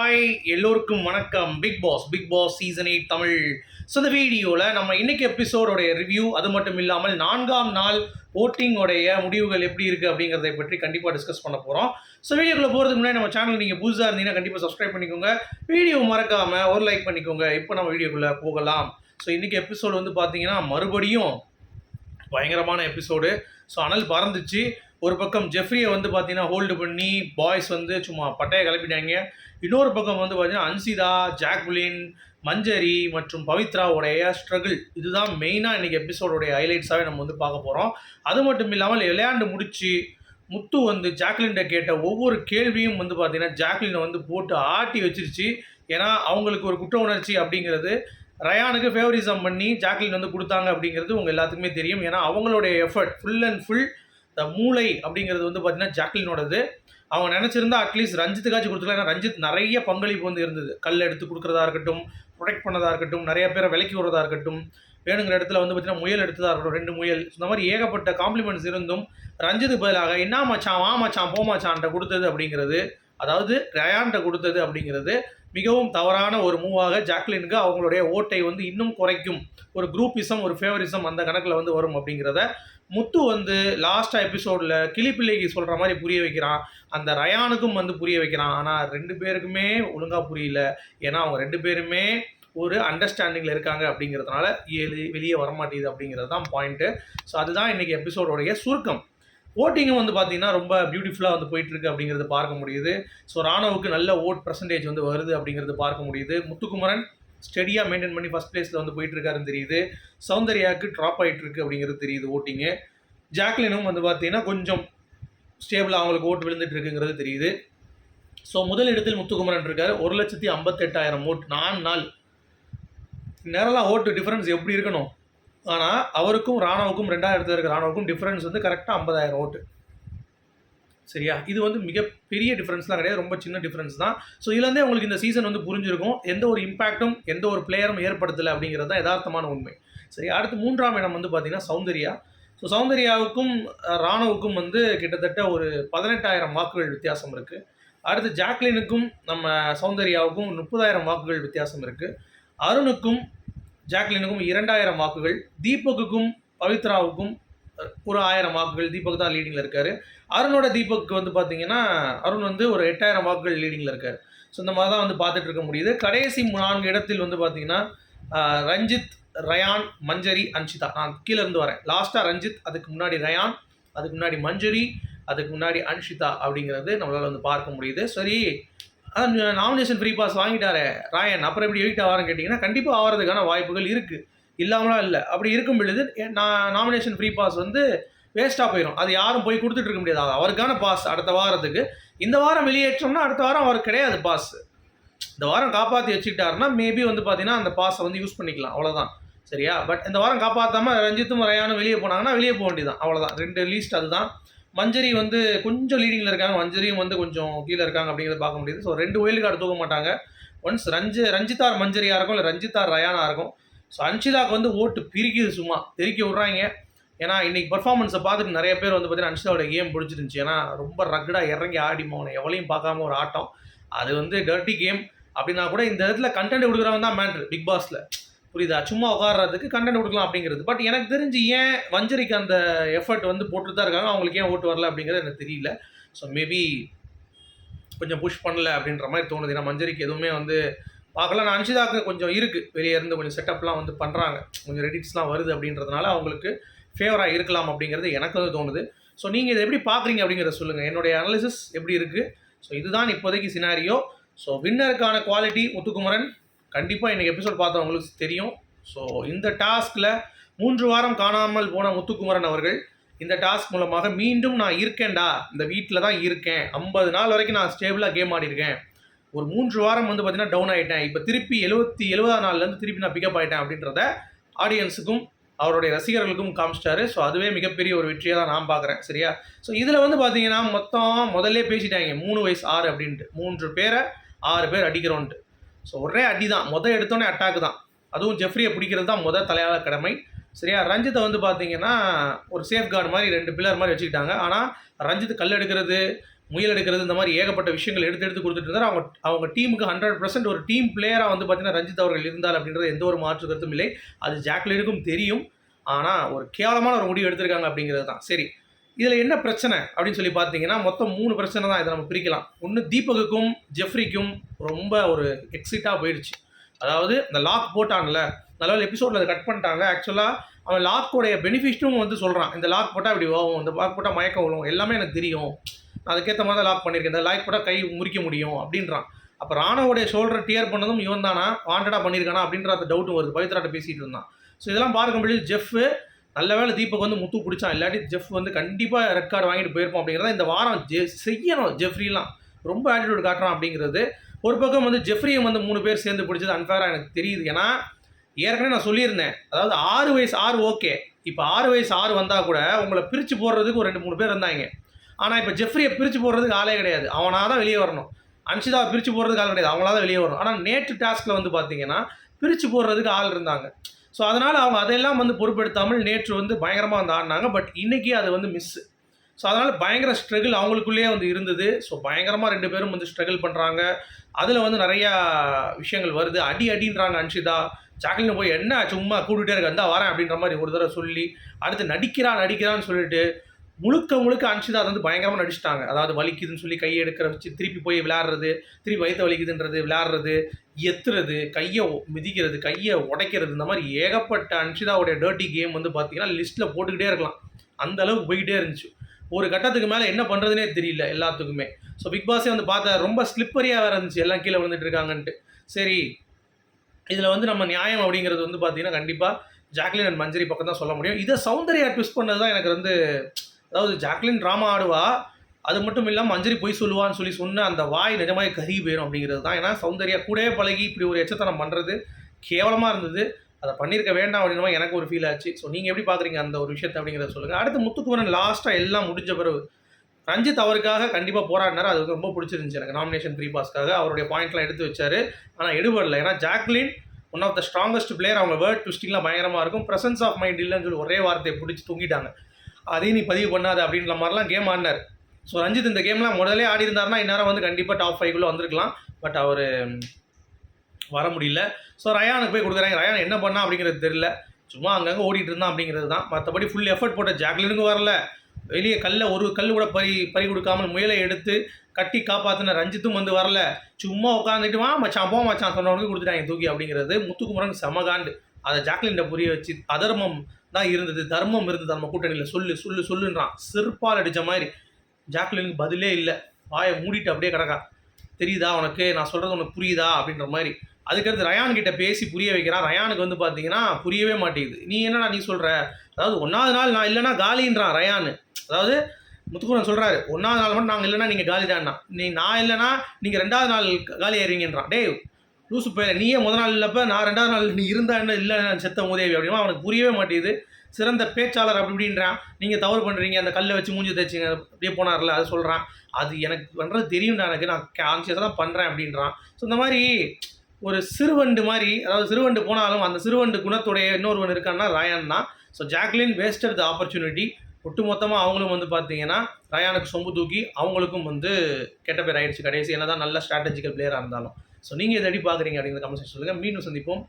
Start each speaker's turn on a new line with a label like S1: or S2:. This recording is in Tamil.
S1: ஹாய் எல்லோருக்கும் வணக்கம். Bigg Boss Bigg Boss season eight Tamil. So இந்த வீடியோவில் நம்ம இன்னைக்கு எபிசோடோடைய ரிவ்யூ அது மட்டும் இல்லாமல் நான்காம் நாள் ஓட்டிங்கோடைய முடிவுகள் எப்படி இருக்குது அப்படிங்கிறதை பற்றி கண்டிப்பாக டிஸ்கஸ் பண்ண போகிறோம் ஸோ வீடியோக்குள்ளே போகிறதுக்கு முன்னாடி நம்ம சேனல் நீங்கள் புதுசாக இருந்தீங்கன்னா கண்டிப்பாக சப்ஸ்கிரைப் பண்ணிக்கோங்க. வீடியோ மறக்காமல் ஒரு லைக் பண்ணிக்கோங்க. இப்போ நம்ம வீடியோக்குள்ளே போகலாம். ஸோ இன்றைக்கி எபிசோடு வந்து பார்த்தீங்கன்னா மறுபடியும் பயங்கரமான எபிசோடு ஸோ அனல் பறந்துச்சு. ஒரு பக்கம் ஜெஃப்ரியை வந்து பார்த்தீங்கன்னா ஹோல்டு பண்ணி பாய்ஸ் வந்து சும்மா பட்டையை கிளப்பிட்டாங்க. இன்னொரு பக்கம் வந்து பார்த்தீங்கன்னா அன்சிதா ஜாக்லின் மஞ்சரி மற்றும் பவித்ராவுடைய ஸ்ட்ரகிள் இதுதான் மெயினாக இன்றைக்கி எபிசோடுடைய ஹைலைட்ஸாகவே நம்ம வந்து பார்க்க போகிறோம் அது மட்டும் இல்லாமல் விளையாண்டு முடிச்சு முத்து வந்து ஜாக்லின்கிட்ட கேட்ட ஒவ்வொரு கேள்வியும் வந்து பார்த்தீங்கன்னா ஜாக்லினை வந்து போட்டு ஆட்டி வச்சிருச்சு. ஏன்னா அவங்களுக்கு ஒரு குற்ற உணர்ச்சி அப்படிங்கிறது ரயானுக்கு ஃபேவரிசம் பண்ணி ஜாக்லின் வந்து கொடுத்தாங்க அப்படிங்கிறது உங்கள் எல்லாத்துக்குமே தெரியும். ஏன்னா அவங்களுடைய effort full and full the மூளை அப்படிங்கிறது வந்து பார்த்தீங்கன்னா ஜாக்லினோடது. அவங்க நினச்சிருந்தா அட்லீஸ்ட் ரஞ்சித்துக்காச்சும் கொடுத்துக்கலாம். ஏன்னா ரஞ்சித் நிறைய பங்களிப்பு வந்து இருந்தது. கல் எடுத்து கொடுக்குறதா இருக்கட்டும் ப்ரொடெக்ட் பண்ணதாக இருக்கட்டும் நிறைய பேரை விலக்கி விடுறதா இருக்கட்டும் வேணுங்கிற இடத்துல வந்து பார்த்தீங்கன்னா முயல் எடுத்ததாக இருக்கட்டும் ரெண்டு முயல். இந்த மாதிரி ஏகப்பட்ட காம்ப்ளிமெண்ட்ஸ் இருந்தும் ரஞ்சித்துக்கு பதிலாக என்ன மச்சான் வா மச்சான் போ மச்சான்ட்ட கொடுத்தது அப்படிங்கிறது அதாவது ரயான்ட்ட கொடுத்தது அப்படிங்கிறது மிகவும் தவறான ஒரு மூவாக ஜாக்லினுக்கு அவங்களுடைய ஓட்டை வந்து இன்னும் குறைக்கும். ஒரு குரூப்பிசம் ஒரு ஃபேவரிசம் அந்த கணக்கில் வந்து வரும் அப்படிங்கிறத முத்து வந்து லாஸ்ட்டாக எபிசோடில் கிளிப்பிள்ளைக்கு சொல்கிற மாதிரி புரிய வைக்கிறான். அந்த ரயானுக்கும் வந்து புரிய வைக்கிறான். ஆனால் ரெண்டு பேருக்குமே ஒழுங்காக புரியல. ஏன்னா அவங்க ரெண்டு பேருமே ஒரு அண்டர்ஸ்டாண்டிங்கில் இருக்காங்க அப்படிங்கிறதுனால ஏழு வெளியே வரமாட்டேது அப்படிங்கிறது தான் பாயிண்ட்டு ஸோ அதுதான் இன்றைக்கி எபிசோடோடைய சுருக்கம். ஓட்டிங்கும் வந்து பார்த்தீங்கன்னா ரொம்ப பியூட்டிஃபுல்லாக வந்து போயிட்டுருக்கு அப்படிங்கிறது பார்க்க முடியுது. ஸோ ராணுவுக்கு நல்ல ஓட் பர்சன்டேஜ் வந்து வருது அப்படிங்கிறது பார்க்க முடியுது. முத்துக்குமரன் ஸ்டெடியாக மெயின்டைன் பண்ணி ஃபஸ்ட் பிளேஸில் வந்து போயிட்டுருக்காருன்னு தெரியுது. சௌந்தர்யாவுக்கு ட்ராப் ஆகிட்டு இருக்கு அப்படிங்கிறது தெரியுது ஓட்டிங்கு. ஜாக்லினும் வந்து பார்த்தீங்கன்னா கொஞ்சம் ஸ்டேபிளாக அவங்களுக்கு ஓட்டு விழுந்துட்டு இருக்குங்கிறது தெரியுது. ஸோ முதல் இடத்தில் முத்துக்குமரன் இருக்கார். ஒரு லட்சத்தி ஐம்பத்தெட்டாயிரம் ஓட் நாலு நாள். நேரெல்லாம் ஓட்டு டிஃப்ரென்ஸ் எப்படி இருக்கணும்? ஆனால் அவருக்கும் ராணுவுக்கும் ரெண்டாயிரத்தில் இருக்க ராணுவுக்கும் டிஃப்ரென்ஸ் வந்து கரெக்டாக ஐம்பதாயிரம் ஓட்டு. சரியா? இது வந்து மிகப்பெரிய டிஃப்ரென்ஸ்லாம் கிடையாது. ரொம்ப சின்ன டிஃப்ரென்ஸ் தான். ஸோ இதுலேருந்தே உங்களுக்கு இந்த சீசன் வந்து புரிஞ்சிருக்கும். எந்த ஒரு இம்பாக்டும் எந்த ஒரு பிளேயரும் ஏற்படுத்தலை அப்படிங்கிறது தான் யதார்த்தமான உண்மை. சரி அடுத்து மூன்றாம் இடம் வந்து பார்த்தீங்கன்னா சௌந்தர்யா. ஸோ சௌந்தர்யாவுக்கும் ராணுவுக்கும் வந்து கிட்டத்தட்ட ஒரு பதினெட்டாயிரம் வாக்குகள் வித்தியாசம் இருக்குது அடுத்து ஜாக்லினுக்கும் நம்ம சௌந்தர்யாவுக்கும் முப்பதாயிரம் வாக்குகள் வித்தியாசம் இருக்குது அருணுக்கும் ஜாக்லினுக்கும் இரண்டாயிரம் வாக்குகள் தீபக்குக்கும் பவித்ராவுக்கும் ஒரு ஆயிரம் வாக்குகள். தீபக் தான் லீடிங்கில் இருக்கார். அருணோட தீபக் வந்து பார்த்தீங்கன்னா அருண் வந்து ஒரு எட்டாயிரம் வாக்குகள் லீடிங்கில் இருக்கார். ஸோ இந்த மாதிரி தான் வந்து பார்த்துட்டு இருக்க முடியுது. கடைசி நான்கு இடத்தில் வந்து பார்த்தீங்கன்னா ரஞ்சித் ரயான் மஞ்சரி அன்ஷிதா. நான் கீழே இருந்து வரேன். லாஸ்ட்டாக ரஞ்சித் அதுக்கு முன்னாடி ரயான் அதுக்கு முன்னாடி மஞ்சரி அதுக்கு முன்னாடி அன்ஷிதா அப்படிங்கிறது நம்மளால் வந்து பார்க்க முடியுது. சரி நாமினேஷன் ஃப்ரீ பாஸ் வாங்கிட்டாரே ராயன் அப்புறம் எப்படி எடிட் ஆவாருன்னு கேட்டிங்கன்னா கண்டிப்பாக ஆகிறதுக்கான வாய்ப்புகள் இருக்குது இல்லாமலாம் இல்லை. அப்படி இருக்கும் பொழுது நான் நாமினேஷன் ஃப்ரீ பாஸ் வந்து வேஸ்ட்டாக போயிடும் அது யாரும் போய் கொடுத்துட்டு இருக்க முடியாது. அவருக்கான பாஸ் அடுத்த வாரத்துக்கு. இந்த வாரம் வெளியேற்றோம்னா அடுத்த வாரம் அவருக்கு கிடையாது பாஸ் இந்த வாரம் காப்பாற்றி வச்சுக்கிட்டாருன்னா மேபி வந்து பார்த்தீங்கன்னா அந்த பாஸை வந்து யூஸ் பண்ணிக்கலாம். அவ்வளோதான் சரியா? பட் இந்த வாரம் காப்பாற்றாமல் ரஞ்சித்தும் ரயானும் வெளியே போனாங்கன்னா வெளியே போக வேண்டியதான் அவ்வளோதான் ரெண்டு லீஸ்ட் அதுதான். மஞ்சரி வந்து கொஞ்சம் லீடிங்கில் இருக்காங்க. மஞ்சரியும் வந்து கொஞ்சம் கீழே இருக்காங்க அப்படிங்கிறத பார்க்க முடியுது. ஸோ ரெண்டு ஒயில்டு கார்டு தூக்க மாட்டாங்க. ஒன்ஸ் ரஞ்சி ரஞ்சிதார் மஞ்சரியாக இருக்கும் இல்லை ரஞ்சிதார் ரயானா இருக்கும். ஸோ அன்ஷிதாவுக்கு வந்து ஓட்டு பிரிக்குது சும்மா. தெறிக்க விட்றாங்க. ஏன்னா இன்னைக்கு பர்ஃபார்மன்ஸை பார்த்துட்டு நிறைய பேர் வந்து பார்த்தீங்கன்னா அன்ஷிதாவோட கேம் பிடிச்சிருந்துச்சி. ஏன்னா ரொம்ப ரக்கடாக இறங்கி ஆடி போகணும் எவளையும் பார்க்காம ஒரு ஆட்டம். அது வந்து டர்ட்டி கேம் அப்படின்னா கூட இந்த இடத்துல கண்டென்ட் கொடுக்குறவன் தான் மேட்ரு பிக் பாஸில் புரியுதா? சும்மா உட்காடுறதுக்கு கண்டென்ட் கொடுக்கலாம் அப்படிங்கிறது. பட் எனக்கு தெரிஞ்சு ஏன் வஞ்சரிக்கு அந்த எஃபர்ட் வந்து போட்டு தான் இருக்காங்க? அவங்களுக்கு ஏன் ஓட்டு வரல அப்படிங்கிறது எனக்கு தெரியல. ஸோ மேபி கொஞ்சம் புஷ் பண்ணல அப்படின்ற மாதிரி தோணுது. ஏன்னா மஞ்சரிக்கு எதுவுமே வந்து பார்க்கலாம் நான் அன்ஷிதாக்கு கொஞ்சம் இருக்குது வெளியே இருந்து கொஞ்சம் செட்டப்லாம் வந்து பண்ணுறாங்க கொஞ்சம் ரெடிட்ஸ்லாம் வருது அப்படின்றதுனால அவங்களுக்கு ஃபேவராக இருக்கலாம் அப்படிங்கிறது எனக்கு வந்து தோணுது. ஸோ நீங்கள் இதை எப்படி பார்க்குறீங்க அப்படிங்கிறத சொல்லுங்கள் என்னுடைய அனாலிசிஸ் எப்படி இருக்குது ஸோ இதுதான் இப்போதைக்கு சினாரியோ ஸோ வின்னருக்கான குவாலிட்டி முத்துக்குமரன். கண்டிப்பாக இன்றைக்கி எபிசோட் பார்த்தவங்களுக்கு தெரியும். ஸோ இந்த டாஸ்கில் மூன்று வாரம் காணாமல் போன முத்துக்குமரன் அவர்கள் இந்த டாஸ்க் மூலமாக மீண்டும் நான் இருக்கேன்டா இந்த வீட்டில் தான் இருக்கேன். ஐம்பது நாள் வரைக்கும் நான் ஸ்டேபிளாக கேம் ஆடிருக்கேன். ஒரு மூன்று வாரம் வந்து பார்த்தீங்கன்னா டவுன் ஆகிட்டேன் இப்போ திருப்பி எழுபத்தி எழுபதாம் நாள்லேருந்து திருப்பி நான் பிக்கப் ஆகிட்டேன் அப்படின்றத ஆடியன்ஸுக்கும் அவருடைய ரசிகர்களுக்கும் காமிச்சிட்டாரு. ஸோ அதுவே மிகப்பெரிய ஒரு வெற்றியாக தான் நான் பார்க்குறேன் சரியா? ஸோ இதில் வந்து பார்த்தீங்கன்னா மொத்தம் முதல்ல பேசிட்டாங்க. மூணு வயசு ஆறு அப்படின்ட்டு. மூன்று பேரை ஆறு பேர் அடிக்கிறோன்ட்டு. ஸோ ஒரே அடி தான் மொதல் எடுத்தோடனே அட்டாக் தான். அதுவும் ஜெஃப்ரியை பிடிக்கிறது தான் மொதல் தலையாள கடமை. சரியா? ரஞ்சித்தை வந்து பார்த்தீங்கன்னா ஒரு சேஃப் கார்டு மாதிரி ரெண்டு பில்லர் மாதிரி வச்சுக்கிட்டாங்க. ஆனால் ரஞ்சித் கல் எடுக்கிறது முயல் எடுக்கிறது இந்த மாதிரி ஏகப்பட்ட விஷயங்கள் எடுத்து எடுத்து கொடுத்துட்டு இருந்தார். அவங்க அவங்க டீமுக்கு ஹண்ட்ரட் பர்சன்ட் ஒரு டீம் பிளேயராக வந்து பார்த்தீங்கன்னா ரஞ்சித் அவர்கள் இருந்தார் அப்படின்றது எந்த ஒரு மாற்று கருத்தும் இல்லை. அது ஜாக்லினுக்கும் தெரியும். ஆனால் ஒரு கேவலமான ஒரு முடிவு எடுத்திருக்காங்க அப்படிங்கிறது தான். சரி. இதில் என்ன பிரச்சனை அப்படின்னு சொல்லி பார்த்தீங்கன்னா மொத்தம் மூணு பிரச்சனை தான் இதை நம்ம பிரிக்கலாம். ஒன்று தீபகுக்கும் ஜெஃப்ரிக்கும் ரொம்ப ஒரு எக்ஸிட்டாக போயிடுச்சு. அதாவது இந்த லாக் போட்டான்ல. நல்ல எபிசோடில் அதை கட் பண்ணிட்டாங்க. ஆக்சுவலாக அவன் லாக்கோடைய பெனிஃபிட்டும் வந்து சொல்கிறான் இந்த லாக் போட்டால் இப்படி ஆகும் இந்த லாக் போட்டால் மயக்கம் விழும். எல்லாமே எனக்கு தெரியும். நான் அதுக்கேற்ற மாதிரி தான் லாக் பண்ணியிருக்கேன். இந்த லாக் போட்டால் கை முறிக்க முடியும் அப்படின்றான். அப்போ ராணவோடைய ஷோல்டர் டியர் பண்ணதும் இவன் தானா? வாண்டடாக பண்ணியிருக்கானா? அப்படின்ற அந்த டவுட்டும் வருது. பவித்ராட்ட பேசிகிட்டு இருந்தான். ஸோ இதெல்லாம் பார்க்கும்போது ஜெஃப் நல்ல வேளை தீபக் வந்து முத்து பிடிச்சான். இல்லாட்டி ஜெஃப் வந்து கண்டிப்பாக ரெட் கார்டு வாங்கிட்டு போயிருப்போம் அப்படிங்கிறத இந்த வாரம் ஜெ செய்யணும். ஜெஃப்ரிலாம் ரொம்ப ஆட்டிடியூட் காட்டுறான் அப்படிங்கிறது. ஒரு பக்கம் வந்து ஜெஃப்ரியை வந்து மூணு பேர் சேர்ந்து பிடிச்சது அன்ஃபேராக எனக்கு தெரியுது. ஏன்னா ஏற்கனவே நான் சொல்லியிருந்தேன். அதாவது ஆறு வயசு ஆறு ஓகே இப்போ ஆறு வயசு ஆறு வந்தால் கூட உங்களை பிரித்து போடுறதுக்கு ஒரு ரெண்டு மூணு பேர் இருந்தாங்க. ஆனால் இப்போ ஜெஃப்ரியை பிரித்து போடுறதுக்கு ஆளே கிடையாது. அவனாக தான் வெளியே வரணும். அன்ஷிதாவை பிரித்து போடுறதுக்கு ஆள் கிடையாது. அவங்களாக தான் வெளியே வரணும். ஆனால் நேற்று டாஸ்கில் வந்து பார்த்தீங்கன்னா பிரித்து போடுறதுக்கு ஆள் இருந்தாங்க. ஸோ அதனால் அவங்க அதையெல்லாம் வந்து பொறுப்பெடுத்தாமல் நேற்று வந்து பயங்கரமாக வந்து ஆடினாங்க. பட் இன்றைக்கி அது வந்து மிஸ்ஸு ஸோ அதனால் பயங்கர ஸ்ட்ரகிள் அவங்களுக்குள்ளேயே வந்து இருந்தது. ஸோ பயங்கரமாக ரெண்டு பேரும் வந்து ஸ்ட்ரகிள் பண்ணுறாங்க அதில் வந்து நிறையா விஷயங்கள் வருது. அடி அடின்றாங்க அன்ஷிதா. ஜாக்லின் போய் என்ன சும்மா கூட்டிகிட்டே இருக்க இருந்தால் வரேன் அப்படின்ற மாதிரி ஒரு தடவை சொல்லி அடுத்து நடிக்கிறான் நடிக்கிறான்னு சொல்லிட்டு முழுக்க முழுக்க அன்ஷிதா அதை வந்து பயங்கரமாக நடிச்சிட்டாங்க. அதாவது வலிக்குதுன்னு சொல்லி கையை எடுக்கிற வச்சு திருப்பி போய் விளையாடுறது திருப்பி வயிற்று வலிக்குதுன்றது விளையாடுறது எத்துறது கையை மிதிக்கிறது கையை உடைக்கிறது இந்த மாதிரி ஏகப்பட்ட அன்ஷிதாவுடைய டர்ட்டி கேம் வந்து பார்த்தீங்கன்னா லிஸ்ட்டில் போட்டுக்கிட்டே இருக்கலாம். அந்த அளவுக்கு போய்கிட்டே இருந்துச்சு. ஒரு கட்டத்துக்கு மேலே என்ன பண்ணுறதுனே தெரியல எல்லாத்துக்குமே. ஸோ பிக் பாஸே வந்து பார்த்தா ரொம்ப ஸ்லிப்பரியாக வேறு இருந்துச்சு. எல்லாம் கீழே விழுந்துட்டு இருக்காங்கன்ட்டு. சரி இதில் வந்து நம்ம நியாயம் அப்படிங்கிறது வந்து பார்த்தீங்கன்னா கண்டிப்பாக ஜாக்லின் அண்ட் மஞ்சரி பக்கம் தான் சொல்ல முடியும். இதை சௌந்தர்யா ட்விஸ்ட் பண்ணது தான் எனக்கு வந்து அதாவது ஜாக்லின் ட்ராமா ஆடுவா அது மட்டும் இல்லாமல் மஞ்சரி பொய் சொல்லுவான்னு சொல்லி சொன்ன அந்த வாய் நிஜமாக கருகி போயிடும் அப்படிங்கிறது தான். ஏன்னா சௌந்தர்யா கூடவே பழகி இப்படி ஒரு எச்சத்தனம் பண்ணுறது கேவலமாக இருந்தது. அதை பண்ணியிருக்க வேண்டாம் அப்படின்ற எனக்கு ஒரு ஃபீல் ஆச்சு. ஸோ நீங்கள் எப்படி பார்க்குறீங்க அந்த ஒரு விஷயத்தை அப்படிங்கிறத சொல்லுங்கள் அடுத்து முத்துக்குமரன் லாஸ்ட்டாக எல்லாம் முடிஞ்ச பிறகு ரஞ்சித் அவருக்காக கண்டிப்பாக போராடினார். அது வந்து ரொம்ப பிடிச்சிருந்துச்சு எனக்கு. நாமினேஷன் த்ரீ பாஸ்க்காக அவருடைய பாயிண்ட்லாம் எடுத்து வச்சார். ஆனால் எடுபடல. ஏன்னா Jacquline one of the strongest player அவங்க வேர்ட் ட்விஸ்டிங்லாம் பயங்கரமாக இருக்கும். ப்ரெசன்ஸ் ஆஃப் மைண்ட் இல்லைன்னு சொல்லி ஒரே வார்த்தையை பிடிச்சி தூங்கிட்டாங்க. அதையும் நீ பதிவு பண்ணாத அப்படின்ற மாதிரிலாம் கேம் ஆடினார். ஸோ ரஞ்சித் இந்த கேம்லாம் முதலே ஆடி இருந்தாருன்னா இந்நேரம் வந்து கண்டிப்பாக டாப் ஃபைவ்குள்ளே வந்திருக்கலாம். பட் அவர் வர முடியல. ஸோ ரயானுக்கு போய் கொடுக்குறாங்க. ரயான் என்ன பண்ணா அப்படிங்கிறது தெரியல. சும்மா அங்கங்கே ஓடிட்டு இருந்தான் அப்படிங்கிறது தான் மற்றபடி ஃபுல் எஃபர்ட் போட்ட ஜாக்லினுக்கும் வரல. வெளியே கல்லில் ஒரு கல் கூட பறி பறி கொடுக்காமல் முயலை எடுத்து கட்டி காப்பாற்றின ரஞ்சித்தும் வந்து வரல. சும்மா உட்காந்துட்டு வா மச்சான் போ மச்சான் சொன்னவனுக்கு கொடுத்துட்டாங்க தூக்கி அப்படிங்கிறது. முத்துக்குமரன் செமகாண்டு அதை ஜாக்லின்ட புரிய வச்சு அதர்மம் தான் இருந்தது. தர்மம் இருந்தது நம்ம கூட்டணியில். சொல்லு சொல்லு சொல்லுன்றான். சிற்பால் அடித்த மாதிரி. ஜாக்லினுக்கு பதிலே இல்லை. வாயை மூடிட்டு அப்படியே கிடக்கா. தெரியுதா உனக்கு? நான் சொல்கிறது உனக்கு புரியுதா? அப்படின்ற மாதிரி. அதுக்கடுத்து ரயான் கிட்ட பேசி புரிய வைக்கிறான். ரயானுக்கு வந்து பார்த்தீங்கன்னா புரியவே மாட்டேங்குது. நீ என்னடா நீ சொல்கிற அதாவது ஒன்றாவது நாள் நான் இல்லைனா காலின்றான் ரயானு. அதாவது முத்துக்குமரன் சொல்கிறாரு ஒன்றாவது நாள் மட்டும் நாங்கள் இல்லைன்னா நீங்கள் காலி தான்னா நீ நான் இல்லைன்னா நீங்கள் ரெண்டாவது நாள் காலி ஏறுவீங்கன்றான் டேய் லூசு போயில நீயே முத நாள் இல்லப்ப நான் ரெண்டாவது நாள் நீ இருந்தா என்ன இல்லை நான் செத்த உதவி அப்படின்னா அவனுக்கு புரியவே மாட்டேங்குது. சிறந்த பேச்சாளர் அப்படி இப்படின்றான். நீங்கள் தவறு பண்ணுறீங்க அந்த கல்லை வச்சு மூஞ்சி தைச்சிங்க அப்படியே போனார்ல அது சொல்கிறான் அது எனக்கு பண்ணுறது தெரியும்டா எனக்கு நான் கான்சியஸாக தான் பண்ணுறேன் அப்படின்றான். ஸோ இந்த மாதிரி ஒரு சிறுவண்டு மாதிரி அதாவது சிறுவண்டு போனாலும் அந்த சிறுவண்டு குணத்துடைய இன்னொருவன் இருக்கான்னா ராயான் தான். So Jacquline wasted the opportunity ஒட்டுமொத்தமாக அவங்களும் வந்து பார்த்தீங்கன்னா ரயானுக்கு சொம்பு தூக்கி அவங்களுக்கும் வந்து கெட்ட பேர் ஆயிடுச்சு. கடைசி என்ன தான் நல்ல ஸ்ட்ராட்டஜிக்கல் பிளேயராக இருந்தாலும். ஸோ நீங்கள் எது அடி பார்க்குறீங்க அப்படிங்கிற கமெண்ட் சொல்லுங்கள் மீண்டும் சந்திப்போம்.